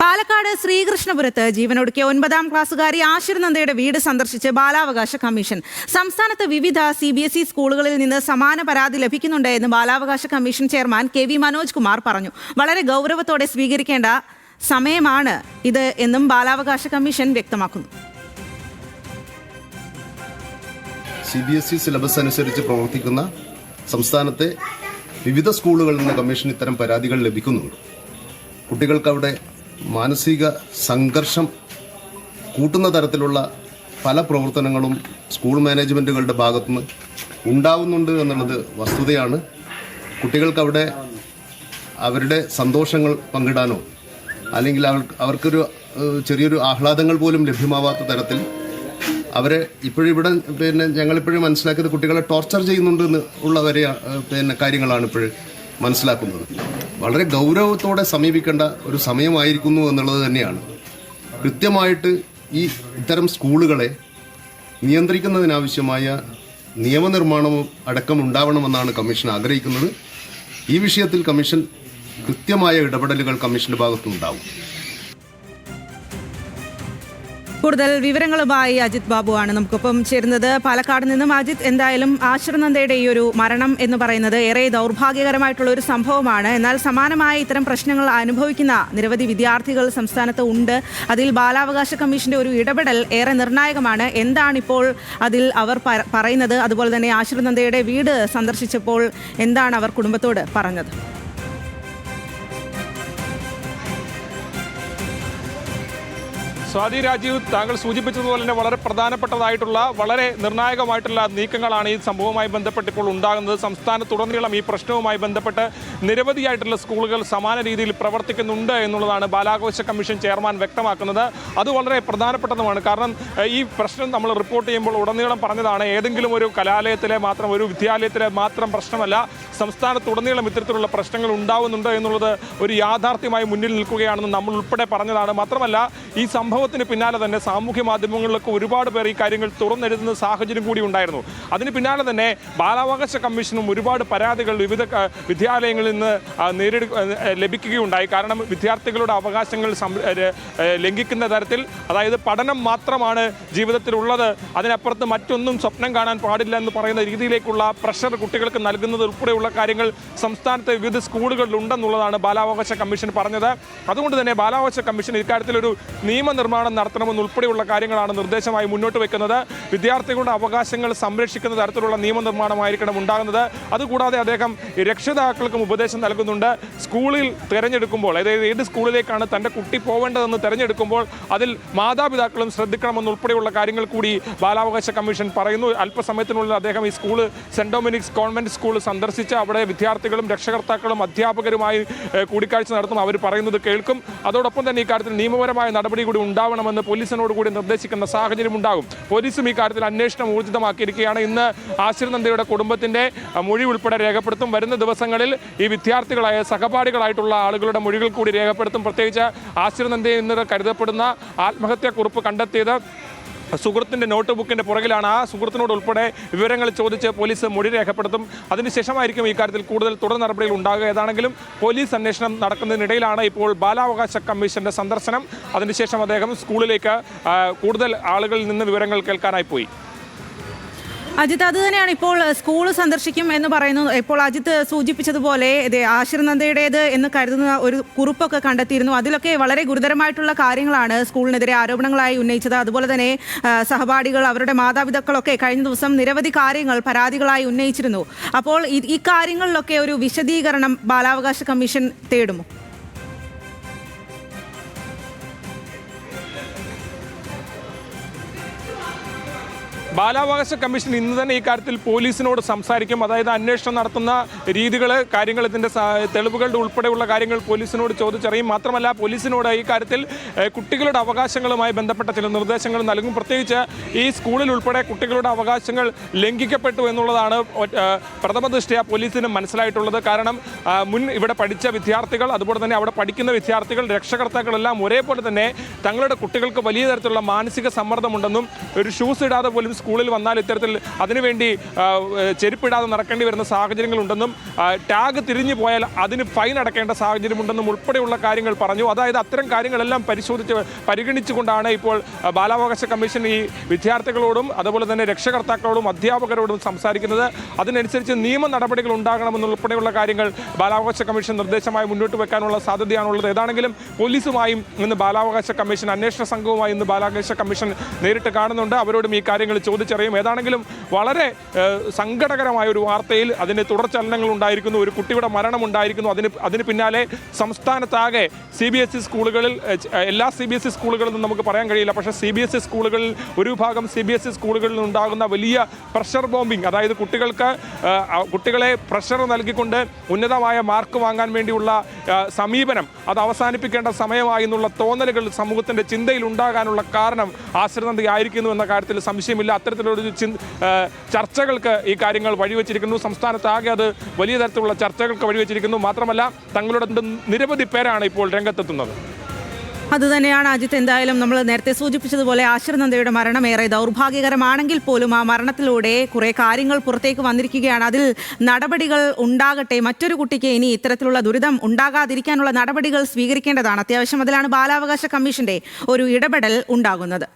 പാലക്കാട് ശ്രീകൃഷ്ണപുരത്ത് ജീവനൊടുക്കിയ ഒൻപതാം ക്ലാസ്സുകാരി ആശിർനന്ദയുടെ വീട് സന്ദർശിച്ച് ബാലാവകാശ കമ്മീഷൻ. സംസ്ഥാനത്ത് വിവിധ സി ബി എസ് ഇ സ്കൂളുകളിൽ നിന്ന് സമാന പരാതി ലഭിക്കുന്നുണ്ട് എന്ന് ബാലാവകാശ commission chairman K V Manoj Kumar പറഞ്ഞു. വളരെ ഗൗരവത്തോടെ സ്വീകരിക്കേണ്ട സമയമാണ് ഇത് എന്നും ബാലാവകാശ കമ്മീഷൻ വ്യക്തമാക്കുന്നു. C B S E syllabus അനുസരിച്ച് പ്രവർത്തിക്കുന്ന സംസ്ഥാനത്തെ വിവിധ സ്കൂളുകളിൽ നിന്ന് കമ്മീഷൻ ഇത്തരം പരാതികൾ ലഭിക്കുന്നുണ്ട്. കുട്ടികൾക്ക് അവിടെ മാനസിക സംഘർഷം കൂട്ടുന്ന തരത്തിലുള്ള പല പ്രവർത്തനങ്ങളും സ്കൂൾ മാനേജ്മെന്റുകളുടെ ഭാഗത്തുനിന്ന് ഉണ്ടാവുന്നുണ്ട് എന്നുള്ളത് വസ്തുതയാണ്. കുട്ടികൾക്ക് അവിടെ അവരുടെ സന്തോഷങ്ങൾ പങ്കിടാനോ അല്ലെങ്കിൽ അവർ അവർക്കൊരു ചെറിയൊരു ആഹ്ലാദങ്ങൾ പോലും ലഭ്യമാവാത്ത തരത്തിൽ അവരെ ഇപ്പോഴും ഇവിടെ പിന്നെ ഞങ്ങളിപ്പോഴും മനസ്സിലാക്കിയത് കുട്ടികളെ ടോർച്ചർ ചെയ്യുന്നുണ്ട് എന്ന് ഉള്ള വരെ പിന്നെ കാര്യങ്ങളാണ് ഇപ്പോഴും മനസ്സിലാക്കുന്നത്. വളരെ ഗൗരവത്തോടെ സമീപിക്കേണ്ട ഒരു സമയമായിരിക്കുന്നു എന്നുള്ളത് തന്നെയാണ്. കൃത്യമായിട്ട് ഈ ഇത്തരം സ്കൂളുകളെ നിയന്ത്രിക്കുന്നതിനാവശ്യമായ നിയമനിർമ്മാണവും അടക്കം ഉണ്ടാവണമെന്നാണ് കമ്മീഷൻ ആഗ്രഹിക്കുന്നത്. ഈ വിഷയത്തിൽ കമ്മീഷൻ കൃത്യമായ ഇടപെടലുകൾ കമ്മീഷന്റെ ഭാഗത്തുനിന്നുണ്ടാവും. കൂടുതൽ വിവരങ്ങളുമായി അജിത് ബാബുവാണ് നമുക്കൊപ്പം ചേരുന്നത് പാലക്കാട് നിന്നും അജിത്. എന്തായാലും ആശ്രനന്ദയുടെ ഈ ഒരു മരണം എന്ന് പറയുന്നത് ഏറെ ദൗർഭാഗ്യകരമായിട്ടുള്ള ഒരു സംഭവമാണ്. എന്നാൽ സമാനമായ ഇത്തരം പ്രശ്നങ്ങൾ അനുഭവിക്കുന്ന നിരവധി വിദ്യാർത്ഥികൾ സംസ്ഥാനത്ത് ഉണ്ട്. അതിൽ ബാലാവകാശ കമ്മീഷന്റെ ഒരു ഇടപെടൽ ഏറെ നിർണായകമാണ്. എന്താണിപ്പോൾ അതിൽ അവർ പറയുന്നത്? അതുപോലെ തന്നെ ആശ്രനന്ദയുടെ വീട് സന്ദർശിച്ചപ്പോൾ എന്താണ് അവർ കുടുംബത്തോട് പറഞ്ഞത്? സ്വാതി രാജീവ് താങ്കൾ സൂചിപ്പിച്ചതുപോലെ തന്നെ വളരെ പ്രധാനപ്പെട്ടതായിട്ടുള്ള വളരെ നിർണായകമായിട്ടുള്ള നീക്കങ്ങളാണ് ഈ സംഭവവുമായി ബന്ധപ്പെട്ട് ഇപ്പോൾ ഉണ്ടാകുന്നത്. സംസ്ഥാനത്തുടനീളം ഈ പ്രശ്നവുമായി ബന്ധപ്പെട്ട് നിരവധിയായിട്ടുള്ള സ്കൂളുകൾ സമാന രീതിയിൽ പ്രവർത്തിക്കുന്നുണ്ട് എന്നുള്ളതാണ് ബാലാഘോഷ കമ്മീഷൻ ചെയർമാൻ വ്യക്തമാക്കുന്നത്. അത് വളരെ പ്രധാനപ്പെട്ടതുമാണ്. കാരണം ഈ പ്രശ്നം നമ്മൾ റിപ്പോർട്ട് ചെയ്യുമ്പോൾ ഉടനീളം പറഞ്ഞതാണ് ഏതെങ്കിലും ഒരു കലാലയത്തിലെ മാത്രം ഒരു വിദ്യാലയത്തിലെ മാത്രം പ്രശ്നമല്ല സംസ്ഥാനത്തുടനീളം ഇത്തരത്തിലുള്ള പ്രശ്നങ്ങൾ ഉണ്ടാവുന്നുണ്ട് എന്നുള്ളത് ഒരു യാഥാർത്ഥ്യമായി മുന്നിൽ നിൽക്കുകയാണെന്ന് നമ്മൾ ഉൾപ്പെടെ പറഞ്ഞതാണ്. മാത്രമല്ല ഈ സംഭവത്തിന് പിന്നാലെ തന്നെ സാമൂഹ്യ മാധ്യമങ്ങളിലൊക്കെ ഒരുപാട് പേർ ഈ കാര്യങ്ങൾ തുറന്നെഴുതുന്ന സാഹചര്യം കൂടി ഉണ്ടായിരുന്നു. അതിന് പിന്നാലെ തന്നെ ബാലാവകാശ കമ്മീഷനും ഒരുപാട് പരാതികൾ വിവിധ വിദ്യാലയങ്ങളിൽ നിന്ന് നേരിട ലഭിക്കുകയുണ്ടായി. കാരണം വിദ്യാർത്ഥികളുടെ അവകാശങ്ങൾ ലംഘിക്കുന്ന തരത്തിൽ അതായത് പഠനം മാത്രമാണ് ജീവിതത്തിലുള്ളത്. അതിനപ്പുറത്ത് മറ്റൊന്നും സ്വപ്നം കാണാൻ പാടില്ല എന്ന് പറയുന്ന രീതിയിലേക്കുള്ള പ്രഷർ കുട്ടികൾക്ക് നൽകുന്നത് ഉൾപ്പെടെയുള്ള കാര്യങ്ങൾ സംസ്ഥാനത്തെ വിവിധ സ്കൂളുകളിൽ ഉണ്ടെന്നുള്ളതാണ് ബാലാവകാശ കമ്മീഷൻ പറഞ്ഞത്. അതുകൊണ്ട് തന്നെ ബാലാവകാശ കമ്മീഷൻ ഇക്കാര്യത്തിലൊരു നിയമനിർമ്മാണം നടത്തണമെന്ന് ഉൾപ്പെടെയുള്ള കാര്യങ്ങളാണ് നിർദ്ദേശമായി മുന്നോട്ട് വെക്കുന്നത്. വിദ്യാർത്ഥികളുടെ അവകാശങ്ങൾ സംരക്ഷിക്കുന്ന തരത്തിലുള്ള നിയമനിർമ്മാണമായിരിക്കണം ഉണ്ടാകുന്നത്. അതുകൂടാതെ അദ്ദേഹം രക്ഷിതാക്കൾക്കും ഉപദേശം നൽകുന്നുണ്ട്. സ്കൂളിൽ തിരഞ്ഞെടുക്കുമ്പോൾ അതായത് ഏത് സ്കൂളിലേക്കാണ് തന്റെ കുട്ടി പോവേണ്ടതെന്ന് തിരഞ്ഞെടുക്കുമ്പോൾ അതിൽ മാതാപിതാക്കളും ശ്രദ്ധിക്കണമെന്നുൾപ്പെടെയുള്ള കാര്യങ്ങൾ കൂടി ബാലാവകാശ കമ്മീഷൻ പറയുന്നു. അല്പസമയത്തിനുള്ളിൽ അദ്ദേഹം ഈ school Saint Dominic's convent school സന്ദർശിച്ച് അവിടെ വിദ്യാർത്ഥികളും രക്ഷകർത്താക്കളും അധ്യാപകരുമായി കൂടിക്കാഴ്ച നടത്തും. അവർ പറയുന്നത് കേൾക്കും. അതോടൊപ്പം തന്നെ ഈ കാര്യത്തിൽ നിയമപരമായ നടപടി കൂടി ഉണ്ടാവണമെന്ന് പോലീസിനോട് കൂടി നിർദ്ദേശിക്കുന്ന സാഹചര്യം ഉണ്ടാകും. പോലീസും ഈ കാര്യത്തിൽ അന്വേഷണം ഊർജിതമാക്കിയിരിക്കുകയാണ്. ഇന്ന് ആശിർനന്ദയുടെ കുടുംബത്തിന്റെ മൊഴി ഉൾപ്പെടെ രേഖപ്പെടുത്തും. വരുന്ന ദിവസങ്ങളിൽ ഈ വിദ്യാർത്ഥികളായ സഹപാഠികളായിട്ടുള്ള ആളുകളുടെ മൊഴികൾ കൂടി രേഖപ്പെടുത്തും. പ്രത്യേകിച്ച് ആശിർനന്ദയെ ഇന്ന് കരുതപ്പെടുന്ന ആത്മഹത്യാക്കുറിപ്പ് കണ്ടെത്തിയത് സുഹൃത്തിന്റെ നോട്ട് ബുക്കിന്റെ പുറകിലാണ്. ആ സുഹൃത്തിനോട് ഉൾപ്പെടെ വിവരങ്ങൾ ചോദിച്ച് പോലീസ് മൊഴി രേഖപ്പെടുത്തും. അതിനുശേഷമായിരിക്കും ഈ കാര്യത്തിൽ കൂടുതൽ തുടർ നടപടികൾ ഉണ്ടാകുക. ഏതാണെങ്കിലും പോലീസ് അന്വേഷണം നടക്കുന്നതിനിടയിലാണ് ഇപ്പോൾ ബാലാവകാശ കമ്മീഷന്റെ സന്ദർശനം. അതിനുശേഷം അദ്ദേഹം സ്കൂളിലേക്ക് കൂടുതൽ ആളുകളിൽ നിന്ന് വിവരങ്ങൾ കേൾക്കാനായി പോയി. അജിത്ത് അത് തന്നെയാണ് ഇപ്പോൾ സ്കൂൾ സന്ദർശിക്കും എന്ന് പറയുന്നത് ഇപ്പോൾ അജിത്ത് സൂചിപ്പിച്ചതുപോലെ ആശ്രനന്ദയുടേത് എന്ന് കരുതുന്ന ഒരു കുറിപ്പൊക്കെ കണ്ടെത്തിയിരുന്നു. അതിലൊക്കെ വളരെ ഗുരുതരമായിട്ടുള്ള കാര്യങ്ങളാണ് സ്കൂളിനെതിരെ ആരോപണങ്ങളായി ഉന്നയിച്ചത്. അതുപോലെ തന്നെ സഹപാഠികൾ അവരുടെ മാതാപിതാക്കളൊക്കെ കഴിഞ്ഞ ദിവസം നിരവധി കാര്യങ്ങൾ പരാതികളായി ഉന്നയിച്ചിരുന്നു. അപ്പോൾ ഈ- ഒരു വിശദീകരണം ബാലാവകാശ കമ്മീഷൻ തേടുമോ? ബാലാവകാശ കമ്മീഷൻ ഇന്ന് തന്നെ ഈ കാര്യത്തിൽ പോലീസിനോട് സംസാരിക്കും. അതായത് അന്വേഷണം നടത്തുന്ന രീതികൾ കാര്യങ്ങൾ ഇതിന്റെ തെളിവുകളുടെ ഉൾപ്പെടെയുള്ള കാര്യങ്ങൾ പോലീസിനോട് ചോദിച്ചറിയും. മാത്രമല്ല പോലീസിനോട് ഈ കാര്യത്തിൽ കുട്ടികളുടെ അവകാശങ്ങളുമായി ബന്ധപ്പെട്ട ചില നിർദ്ദേശങ്ങൾ നൽകും. പ്രത്യേകിച്ച് ഈ സ്കൂളിൽ ഉൾപ്പെടെ കുട്ടികളുടെ അവകാശങ്ങൾ ലംഘിക്കപ്പെട്ടു എന്നുള്ളതാണ് ഒ- പ്രഥമ ദൃഷ്ടിയാ പോലീസിന് മനസ്സിലായിട്ടുള്ളത്. കാരണം മുൻ ഇവിടെ പഠിച്ച വിദ്യാർത്ഥികൾ അതുപോലെ തന്നെ അവിടെ പഠിക്കുന്ന വിദ്യാർത്ഥികൾ രക്ഷകർത്താക്കളെല്ലാം ഒരേപോലെ തന്നെ തങ്ങളുടെ കുട്ടികൾക്ക് വലിയ തരത്തിലുള്ള മാനസിക സമ്മർദ്ദമുണ്ടെന്നും ഒരു ഷൂസ് ഇടാതെ പോലും സ്കൂളിൽ വന്നാൽ ഇത്തരത്തിൽ അതിനുവേണ്ടി ചെരുപ്പിടാതെ നടക്കേണ്ടി വരുന്ന സാഹചര്യങ്ങളുണ്ടെന്നും ടാഗ് തിരിഞ്ഞു പോയാൽ അതിന് ഫൈൻ അടക്കേണ്ട സാഹചര്യമുണ്ടെന്നും ഉൾപ്പെടെയുള്ള കാര്യങ്ങൾ പറഞ്ഞു. അതായത് അത്തരം കാര്യങ്ങളെല്ലാം പരിശോധിച്ച് പരിഗണിച്ചുകൊണ്ടാണ് ഇപ്പോൾ ബാലാവകാശ കമ്മീഷൻ ഈ വിദ്യാർത്ഥികളോടും അതുപോലെ തന്നെ രക്ഷകർത്താക്കളോടും അധ്യാപകരോടും സംസാരിക്കുന്നത്. അതിനനുസരിച്ച് നിയമ നടപടികൾ ഉണ്ടാകണമെന്നുൾപ്പെടെയുള്ള കാര്യങ്ങൾ ബാലാവകാശ കമ്മീഷൻ നിർദ്ദേശമായി മുന്നോട്ട് വെക്കാനുള്ള സാധ്യതയാണുള്ളത്. ഏതാണെങ്കിലും പോലീസുമായും ഇന്ന് ബാലാവകാശ കമ്മീഷൻ അന്വേഷണ സംഘവുമായി ഇന്ന് ബാലാവകാശ കമ്മീഷൻ നേരിട്ട് കാണുന്നുണ്ട്. അവരോടും ഈ കാര്യങ്ങൾ ചോദിച്ചറിയും. ഏതാണെങ്കിലും വളരെ സങ്കടകരമായ ഒരു വാർത്തയിൽ അതിന് തുടർചലനങ്ങൾ ഉണ്ടായിരിക്കുന്നു ഒരു കുട്ടിയുടെ മരണം ഉണ്ടായിരിക്കുന്നു. അതിന് അതിന് പിന്നാലെ സംസ്ഥാനത്താകെ സി ബി എസ് ഇ സ്കൂളുകളിൽ എല്ലാ സി ബി എസ് ഇ സ്കൂളുകളെന്നും നമുക്ക് പറയാൻ കഴിയില്ല. പക്ഷേ സി ബി എസ് ഇ സ്കൂളുകളിൽ ഒരു ഭാഗം സി ബി എസ് ഇ സ്കൂളുകളിൽ ഉണ്ടാകുന്ന വലിയ പ്രഷർ ബോംബിംഗ് അതായത് കുട്ടികൾക്ക് കുട്ടികളെ പ്രഷർ നൽകിക്കൊണ്ട് ഉന്നതമായ മാർക്ക് വാങ്ങാൻ വേണ്ടിയുള്ള സമീപനം അത് അവസാനിപ്പിക്കേണ്ട സമയമായി എന്നുള്ള തോന്നലുകൾ സമൂഹത്തിന്റെ ചിന്തയിൽ ഉണ്ടാകാനുള്ള കാരണം ആശ്രിതതയായിരിക്കുന്നു എന്ന കാര്യത്തിൽ സംശയമില്ല. അത്തരത്തിലൊരു ചിന്ത ചർച്ചകൾക്ക് ഈ കാര്യങ്ങൾ വഴിവെച്ചിരിക്കുന്നു. സംസ്ഥാനത്താകെ അത് വലിയ തരത്തിലുള്ള ചർച്ചകൾക്ക് വഴിവെച്ചിരിക്കുന്നു. മാത്രമല്ല തങ്ങളുടെ നിരവധി പേരാണ് ഇപ്പോൾ രംഗത്തെത്തുന്നത്. അതുതന്നെയാണ് അജിത്ത് എന്തായാലും നമ്മൾ നേരത്തെ സൂചിപ്പിച്ചതുപോലെ ആശ്രനന്ദയുടെ മരണം ഏറെ ദൗർഭാഗ്യകരമാണെങ്കിൽ പോലും ആ മരണത്തിലൂടെ കുറേ കാര്യങ്ങൾ പുറത്തേക്ക് വന്നിരിക്കുകയാണ്. അതിൽ നടപടികൾ ഉണ്ടാകട്ടെ മറ്റൊരു കുട്ടിക്ക് ഇനി ഇത്തരത്തിലുള്ള ദുരിതം ഉണ്ടാകാതിരിക്കാനുള്ള നടപടികൾ സ്വീകരിക്കേണ്ടതാണ്. അത്യാവശ്യം അതിലാണ് ബാലാവകാശ കമ്മീഷന്റെ ഒരു ഇടപെടൽ ഉണ്ടാകുന്നത്.